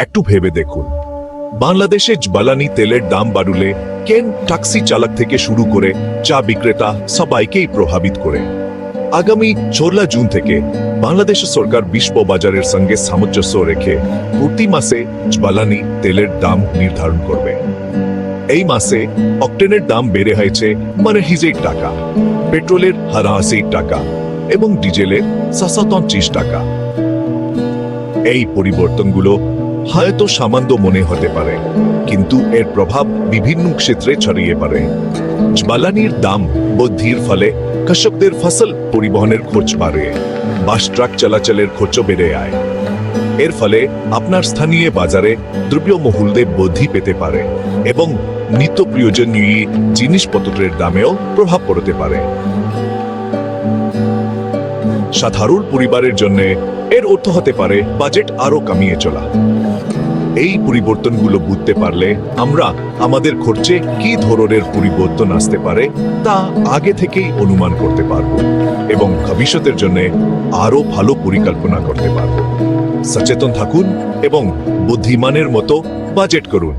একটু ভেবে দেখুন। বাংলাদেশে জ্বালানি তেলের দাম বাড়লে কেন ট্যাক্সি চালক থেকে শুরু করে চা বিক্রেতা সবাইকেই প্রভাবিত করে? আগামী ষোলা জুন থেকে বাংলাদেশ সরকার বিশ্ব বাজারের সঙ্গে সামঞ্জস্য রেখে প্রতি মাসে জ্বালানি তেলের দাম নির্ধারণ করবে। এই মাসে অক্টেনের দাম বেড়ে হয়েছে মানে হিজেক টাকা, পেট্রোলের হারাশি টাকা এবং ডিজেলের সাতশো টাকা। এই পরিবর্তনগুলো হয়তো সামান্য মনে হতে পারে, কিন্তু এর প্রভাব বিভিন্ন ক্ষেত্রে ছড়িয়ে পড়ে। জ্বালানির দাম বৃদ্ধির ফলে কৃষকদের ফসল পরিবহনের খরচ বাড়ে, বাস ট্রাক চলাচলের খরচ বেড়ে আয়। এর ফলে আপনার স্থানীয় বাজারে দ্রব্য মূল্যে বৃদ্ধি পেতে পারে এবং নিত্য প্রয়োজনীয় জিনিসপত্রের দামেও প্রভাব পড়তে পারে। সাধারণ পরিবারের জন্য এর অর্থ হতে পারে বাজেট আরও কমিয়ে চলা। এই পরিবর্তনগুলো বুঝতে পারলে আমরা আমাদের খরচে কি ধরনের পরিবর্তন আসতে পারে, তা আগে থেকেই অনুমান করতে পারব এবং ভবিষ্যতের জন্য আরও ভালো পরিকল্পনা করতে পারব। সচেতন থাকুন এবং বুদ্ধিমানের মতো বাজেট করুন।